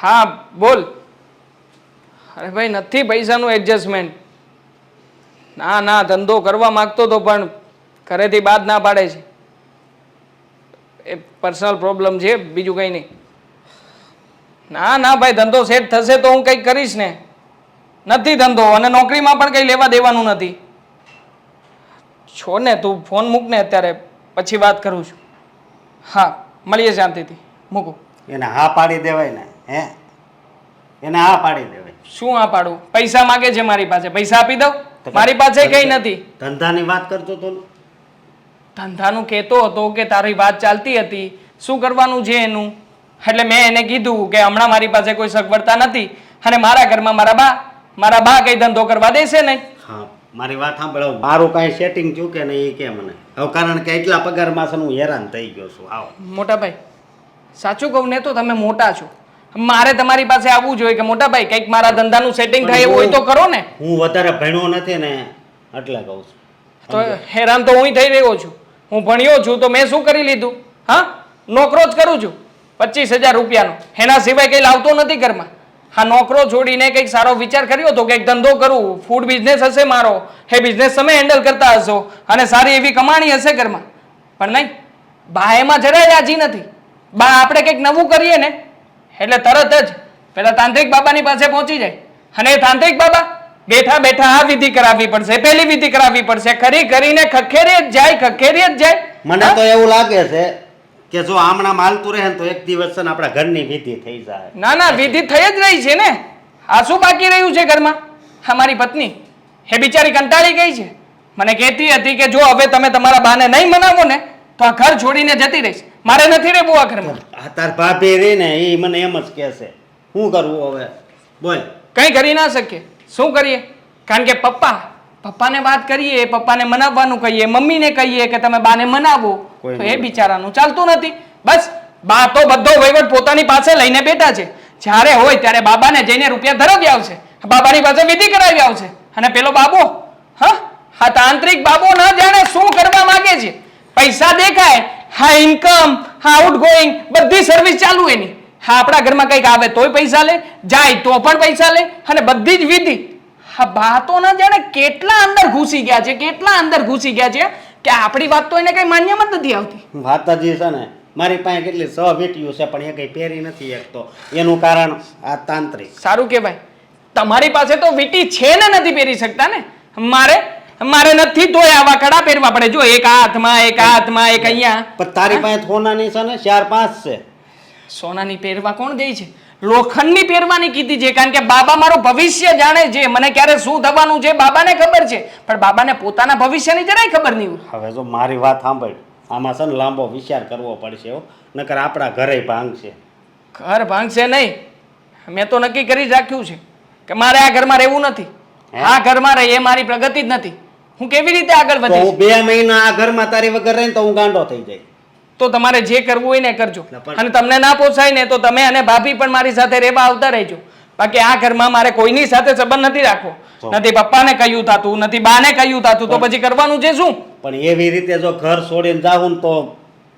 હા, બોલ. અરે ભાઈ, નથી પૈસાનું એડજસ્ટમેન્ટ ના ના, ધંધો કરવા માંગતો તો પણ ઘરેથી બાદ ના પાડે છે. એ પર્સનલ પ્રોબ્લેમ છે, બીજું કંઈ નહીં. ના ના, ભાઈ, ધંધો સેટ થશે તો હું કંઈક કરીશ ને. નથી ધંધો, અને નોકરીમાં પણ કંઈ લેવા દેવાનું નથી. છો ને, તું ફોન મૂક ને અત્યારે, પછી વાત કરું છું. હા, મળીએ શાંતિથી. મૂકું. એને હા પાડી દેવાય ને. હે? એને આ પાડી દેવાય શું આ પાડું? પૈસા માગે છે મારી પાસે. પૈસા આપી દઉં? મારી પાસે કઈ નથી. ધંધાની વાત કરતો તો ધંધાનું કહેતો હતો કે તારી વાત ચાલતી હતી. શું કરવાનું છે એનું? એટલે મેં એને કીધું કે હમણાં મારી પાસે કોઈ સગવડતા નથી અને મારા ઘરમાં મારા બા મારા બા કઈ ધંધો કરવા દેશે નહીં. હા મારી વાત સાંભળો. મારું કાંઈ સેટિંગ થયું કે નહીં એ કે મને. હવે કારણ કે એટલા પગારમાં છે હું હેરાન થઈ ગયો છું. આવો. મોટા ભાઈ સાચું કહું ને તો તમે મોટા છો. મારે તમારી પાસે આવવું જોઈએ કે મોટા ભાઈ કંઈક મારા ધંધાનું સેટિંગ થાય એવું હોય તો કરો ને. હું વધારે ભણ્યો નથી ને એટલે કહું છું. તો હેરાન તો હું થઈ રહ્યો છું. હું ભણ્યો છું તો મેં શું કરી લીધું? હા? નોકરો જ કરું છું. પચીસ હજાર રૂપિયાનો. એના સિવાય કંઈ લાવતો નથી ઘરમાં. હા નોકરો છોડીને કંઈક સારો વિચાર કર્યો તો કંઈક ધંધો કરું. ફૂડ બિઝનેસ હશે મારો. એ બિઝનેસ તમે હેન્ડલ કરતા હશો અને સારી એવી કમાણી હશે ઘરમાં. પણ નહીં. બા એમાં જરાય રાજી નથી. બા આપણે કંઈક નવું કરીએ ને એટલે તરત જ પેલા તાંત્રિક બાબાની પાસે પહોંચી જાય. અને તાંત્રિક બાબા બેઠા બેઠા આ વિધિ કરાવવી પડશે પેલી વિધિ કરાવવી પડશે. ખરી કરીને ખખેરી જ જાય ખખેરી જ જાય. મને તો એવું લાગે છે કે જો આમણા માલતું રહે ને તો એક દિવસ છે ને આપણા ઘરની વિધિ થઈ જાય. ના ના વિધિ થઈ જ રહી છે ને. આ શું બાકી રહ્યું છે ઘરમાં? અમારી પત્ની. એ બિચારી કંટાળી ગઈ છે. મને કહેતી હતી કે જો હવે તમે તમારા બાને નહીં મનાવો ને તો આ ઘર છોડીને જતી રહીશ. મારે નથી રહેવું આ ઘરમાં. આ તાર ભાભી રે ને એ મને એમ જ કહે છે. શું કરવું હવે? બોલ. કંઈ કરી ના શકીએ શું કરીએ? કારણ કે પપ્પા પપ્પાને વાત કરીએ પપ્પાને મનાવવાનું કહીએ મમ્મીને કહીએ કે તમે બાને મનાવો તો એ બિચારાનું ચાલતું નથી. બસ બા તો બધો વહીવટ પોતાની પાસે લઈને બેઠા છે. જ્યારે હોય ત્યારે બાબાને જઈને રૂપિયા ધરાવી આવશે. બાબાની પાસે વિધિ કરાવી આવશે. અને પેલો બાબો હા? હા તાંત્રિક બાબો ન જાણે શું કરવા માંગે છે. પૈસા દેખાય હા ઇન્કમ હા આઉટ ગોઈંગ બધી સર્વિસ ચાલુ એની. હા આપણા ઘરમાં કંઈક આવે તોય પૈસા લે જાય તો પણ પૈસા લે અને બધી જ વિધિ. હા બા તો જાણે કેટલા અંદર ઘૂસી ગયા છે કેટલા અંદર ઘૂસી ગયા છે કે આપણી વાત તો એને કઈ માન્યમાં જ નથી આવતી. વાતાજી છે ને મારી પાસે કેટલી સ વીટીયું છે પણ એ કઈ પહેરી નથી એકતો એનું કારણ આ તાંત્રિક. સારું કહેવાય. તમારી પાસે તો વીટી છે ને નથી પહેરી શકતા ને? મારે મારે નથી તોય આવા કડા પહેરવા પડે. જો એક હાથમાં એક હાથમાં એક અહીંયા. પણ તારી પાસે સોનાની છે ને ચાર પાંચ છે. સોનાની પહેરવા કોણ દે છે? લોખંડની પહેરવાની કીધી છે કારણ કે બાબા મારું ભવિષ્ય જાણે છે. મને ક્યારે શું થવાનું છે બાબાને ખબર છે. પણ બાબાને પોતાના ભવિષ્યની જરાય ખબર નહીં હવે જો મારી વાત સાંભળ. આમાં છે ને લાંબો વિચાર કરવો પડશે હો. નકર આપણા ઘરે ભાંગશે. ઘર ભાંગશે નહીં. મેં તો નક્કી કરી રાખ્યું છે કે મારે આ ઘરમાં રહેવું નથી. આ ઘરમાં રહે એ મારી પ્રગતિ જ નથી. હું કેવી રીતે આગળ તો વધીશ? હું બે મહિના આ ઘરમાં તારી વગર રહીને તો હું ગાંડો થઈ જાય તો તમારે જે કરવું હોય ને કરજો. ના પણ- અને તમને ના પોસાય ને તો તમે અને ભાભી પણ મારી સાથે રહેવા આવતા રહેજો. બાકી આ ઘરમાં મારે કોઈની સાથે સંબંધ નથી રાખવો. તો. નથી પપ્પાને કહ્યું થાતું નથી બાને કહ્યું થાતું તો પછી કરવાનું છે શું? પણ એવી રીતે જો ઘર છોડીને જાઉં ને તો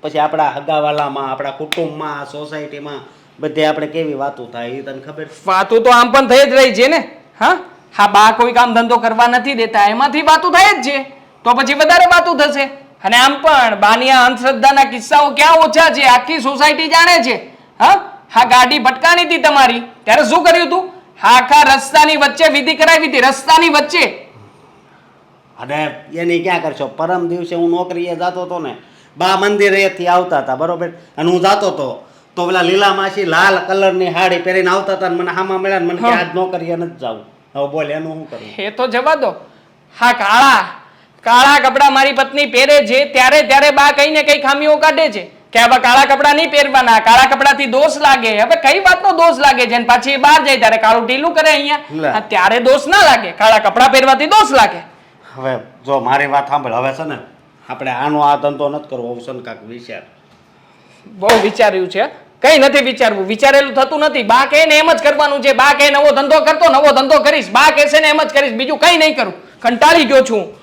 પછી આપણા હગાવાલામાં આપણા કુટુંબમાં સોસાયટીમાં બધે આપણે કેવી વાતો થાય એ તને ખબર? છે? વાતું તો આમ પણ થઈ જ રહી છે ને હા? હા બા કોઈ કામ ધંધો કરવા નથી દેતા એમાંથી બાતું થાય જ છે. તો પછી વધારે વાતું થશે. અને આમ પણ બાની આ અંધશ્રદ્ધાના કિસ્સાઓ ક્યાં ઓછા છે? આખી સોસાયટી જાણે છે. હા? હા ગાડી ભટકાણી હતી તમારી. ત્યારે શું કર્યું તું? હા આખા રસ્તાની વચ્ચે વિધિ કરાવી હતી રસ્તાની વચ્ચે. અને એની ક્યાં કરશો? પરમ દિવસે હું નોકરીએ જતો હતો ને બા મંદિરેથી આવતા હતા બરોબર? અને હું જતો હતો. તો પેલા લીલા માસી લાલ કલરની હાડી પહેરીને આવતા હતા મને હામાં મળ્યા મને. આજ નોકરીએ નથી જવું. હવે બોલ એનું શું કરું? એ તો જવા દો. હા કાળા. કાળા કપડાં મારી પત્ની પહેરે છે ત્યારે ત્યારે બા કઈ ને કઈ ખામીઓ કાઢે છે. કે હવે કાળા કપડાં નહીં પહેરવાના કાળા કપડાથી દોષ લાગે. હવે કઈ વાતનો દોષ લાગે છે? પાછી બહાર જાય ત્યારે કાળું ઢીલું કરે અહીંયા. ત્યારે દોષ ના લાગે. કાળા કપડાં પહેરવાથી દોષ લાગે. હવે જો મારી વાત સાંભળ. હવે છે ને આપણે આનો આ ધંધો નથી કરવો. અવસન કાક વિચાર. બહુ વિચાર્યું છે. કઈ નથી વિચારવું. વિચારેલું થતું નથી. બા કે એમ જ કરવાનું છે. બા કે નવો ધંધો કરતો, નવો ધંધો કરીશ. બા કહેશે ને એમ જ કરીશ. બીજું કઈ નહીં કરું. કંટાળી ગયો છું.